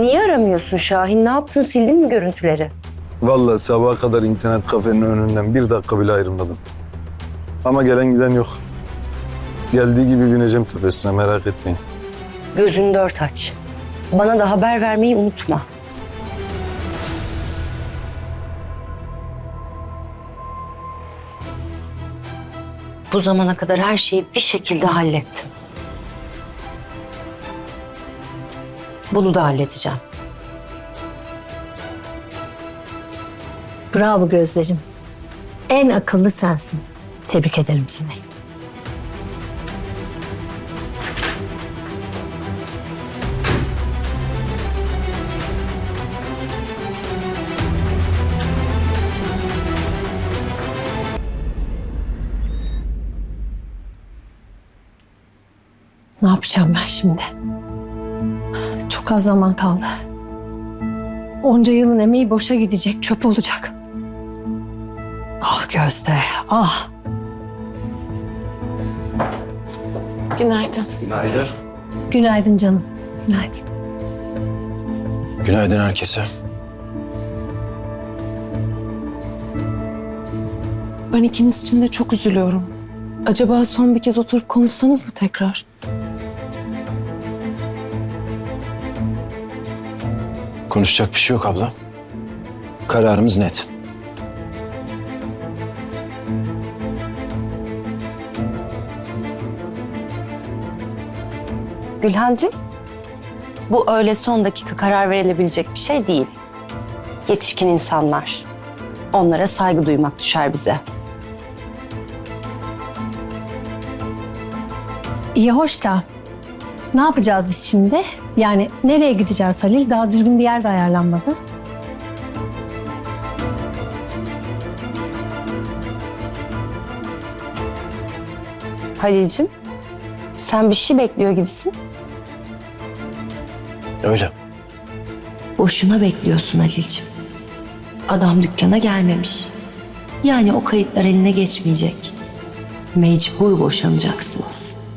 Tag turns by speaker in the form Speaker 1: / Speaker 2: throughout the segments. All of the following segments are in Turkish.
Speaker 1: Niye aramıyorsun Şahin? Ne yaptın? Sildin mi görüntüleri?
Speaker 2: Vallahi sabaha kadar internet kafenin önünden bir dakika bile ayrılmadım. Ama gelen giden yok. Geldiği gibi bineceğim tepesine merak etmeyin.
Speaker 1: Gözünü dört aç. Bana da haber vermeyi unutma. Bu zamana kadar her şeyi bir şekilde hallettim. Bunu da halledeceğim.
Speaker 3: Bravo Gözdeciğim. En akıllı sensin. Tebrik ederim seni. Ne yapacağım ben şimdi? Çok az zaman kaldı. Onca yılın emeği boşa gidecek, çöp olacak. Ah Gözde, ah.
Speaker 4: Günaydın.
Speaker 5: Günaydın.
Speaker 3: Günaydın canım, günaydın.
Speaker 5: Günaydın herkese.
Speaker 4: Ben ikiniz için de çok üzülüyorum. Acaba son bir kez oturup konuşsanız mı tekrar?
Speaker 5: Konuşacak bir şey yok abla. Kararımız net.
Speaker 1: Gülhancığım, bu öyle son dakika karar verilebilecek bir şey değil. Yetişkin insanlar. Onlara saygı duymak düşer bize.
Speaker 3: İyi hoş da ne yapacağız biz şimdi? Yani nereye gideceğiz Halil? Daha düzgün bir yer de ayarlanmadı.
Speaker 1: Halil'cim, sen bir şey bekliyor gibisin.
Speaker 5: Öyle.
Speaker 1: Boşuna bekliyorsun Halil'cim. Adam dükkana gelmemiş. Yani o kayıtlar eline geçmeyecek. Mecbur boşanacaksınız.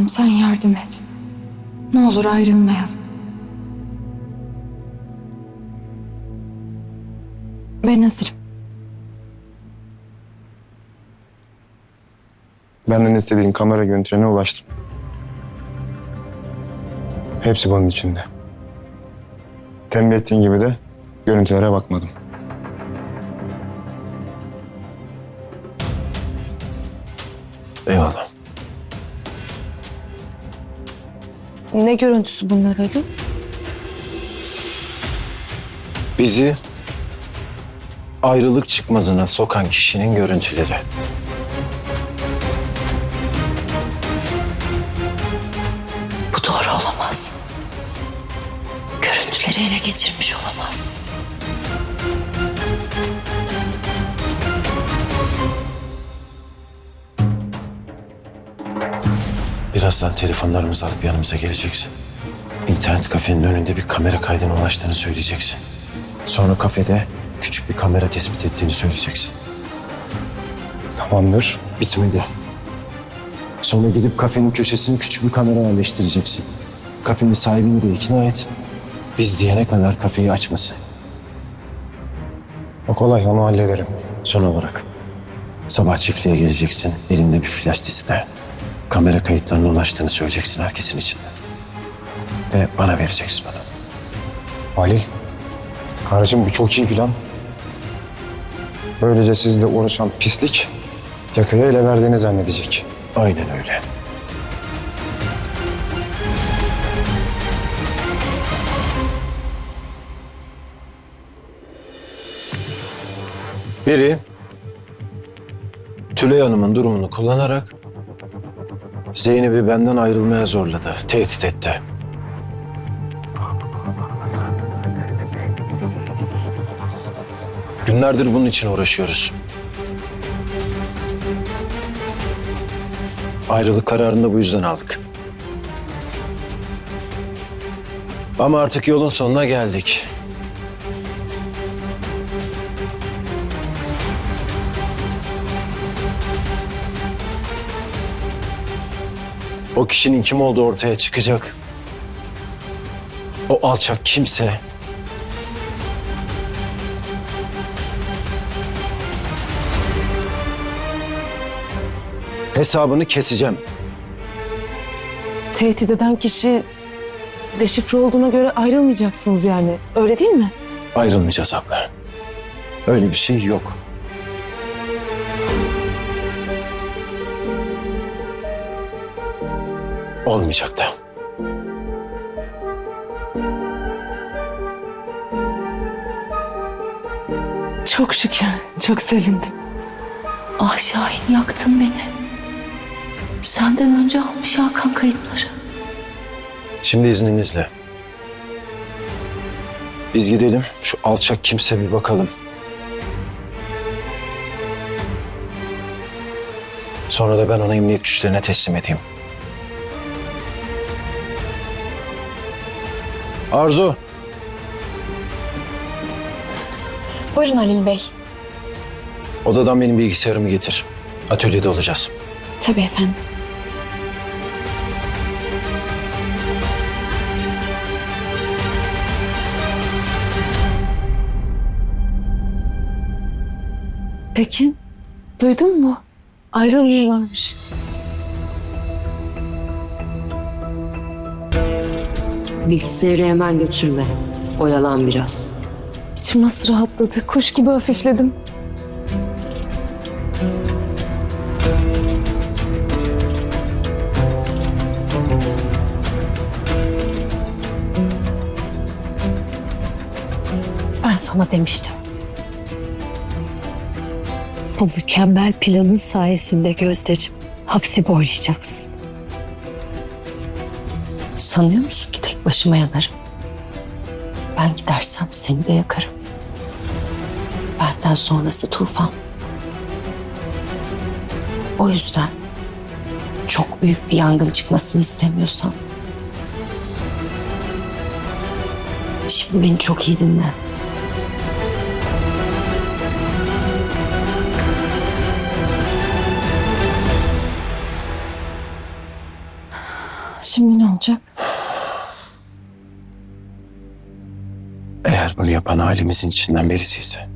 Speaker 4: Allah'ım sen yardım et. Ne olur ayrılmayalım. Ben hazırım.
Speaker 6: Benden istediğin kamera görüntülerine ulaştım. Hepsi bunun içinde. Tembih ettiğin gibi de görüntülere bakmadım.
Speaker 4: Ne görüntüsü bunlar Ali?
Speaker 5: Bizi ayrılık çıkmazına sokan kişinin görüntüleri.
Speaker 1: Bu doğru olamaz. Görüntüleri ele geçirmiş olamaz.
Speaker 5: Birazdan telefonlarımızı alıp yanımıza geleceksin. İnternet kafenin önünde bir kamera kaydına ulaştığını söyleyeceksin. Sonra kafede küçük bir kamera tespit ettiğini söyleyeceksin.
Speaker 6: Tamamdır.
Speaker 5: Bitmedi. Sonra gidip kafenin köşesine küçük bir kamera yerleştireceksin. Kafenin sahibini de ikna et. Biz diyene kadar kafeyi açmasın.
Speaker 6: O kolay onu hallederim.
Speaker 5: Son olarak sabah çiftliğe geleceksin. Elinde bir flash diskle. Kamera kayıtlarına ulaştığını söyleyeceksin herkesin içinde. Ve bana vereceksin onu.
Speaker 6: Halil. Karıcığım bu çok iyi plan. Böylece sizle uğraşan pislik yakaya ele verdiğini zannedecek.
Speaker 5: Aynen öyle. Biri Tülay Hanım'ın durumunu kullanarak Zeynep'i benden ayrılmaya zorladı, tehdit etti. Günlerdir bunun için uğraşıyoruz. Ayrılık kararını da bu yüzden aldık. Ama artık yolun sonuna geldik. O kişinin kim olduğu ortaya çıkacak. O alçak kimse hesabını keseceğim.
Speaker 4: Tehdit eden kişi deşifre olduğuna göre ayrılmayacaksınız yani. Öyle değil mi?
Speaker 5: Ayrılmayacağız abla. Öyle bir şey yok. Olmayacak da.
Speaker 4: Çok şükür. Çok sevindim.
Speaker 1: Ah Şahin yaktın beni. Senden önce almış Hakan kayıtları.
Speaker 5: Şimdi izninizle. Biz gidelim. Şu alçak kimse bir bakalım. Sonra da ben onu emniyet güçlerine teslim edeyim. Arzu.
Speaker 3: Buyurun Halil Bey.
Speaker 5: Odadan benim bilgisayarımı getir. Atölyede olacağız.
Speaker 3: Tabii efendim.
Speaker 4: Tekin, duydun mu? Ayrılmıyorlarmış.
Speaker 7: Bilgisayarı hemen götürme. Oyalan biraz.
Speaker 4: İçim nasıl rahatladı. Kuş gibi hafifledim.
Speaker 1: Ben sana demiştim. Bu mükemmel planın sayesinde Gözdeciğim hapsi boylayacaksın. Sanıyor musun ki başıma yanarım? Ben gidersem seni de yakarım. Benden sonrası tufan. O yüzden çok büyük bir yangın çıkmasını istemiyorsam Şimdi beni çok iyi dinle.
Speaker 4: Şimdi ne olacak?
Speaker 5: Bunu yapan ailemizin içinden birisi ise...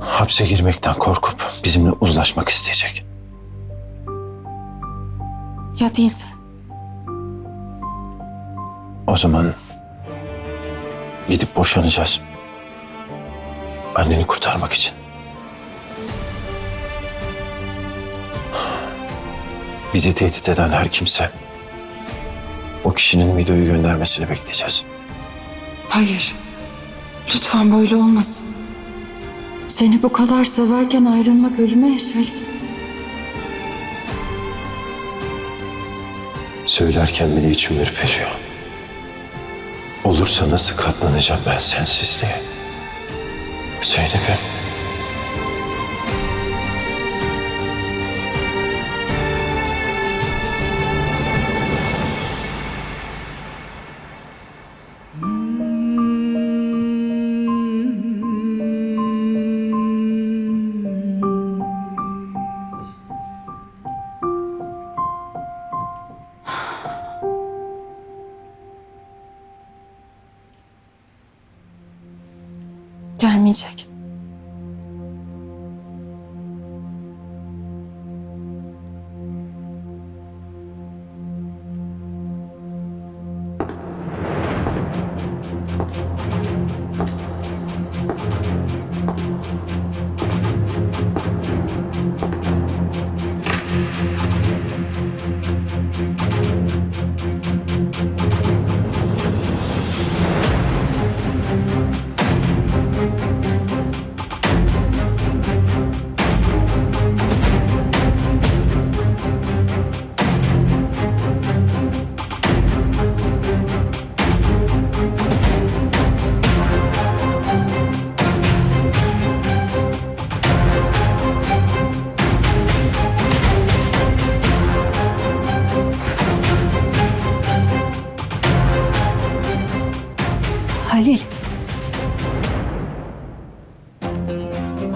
Speaker 5: ...hapse girmekten korkup bizimle uzlaşmak isteyecek.
Speaker 4: Ya değilse?
Speaker 5: O zaman gidip boşanacağız. Anneni kurtarmak için. Bizi tehdit eden her kimse o kişinin videoyu göndermesini bekleyeceğiz.
Speaker 3: Hayır. Lütfen böyle olmasın. Seni bu kadar severken ayrılmak ölüme eşek.
Speaker 5: Söylerken bile içim ürperiyor. Olursa nasıl katlanacağım ben sensizliğe? Zeynep'im.
Speaker 3: Gelmeyecek.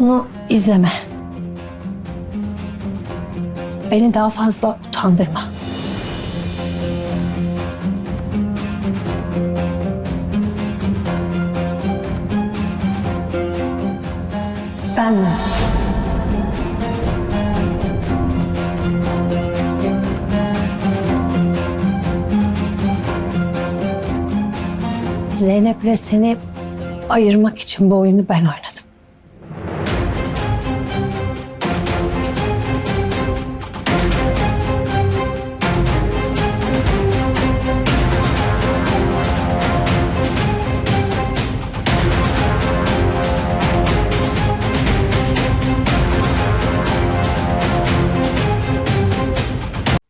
Speaker 1: Bunu izleme.
Speaker 3: Beni daha fazla utandırma. Ben Zeynep'le seni ayırmak için bu oyunu ben oynadım.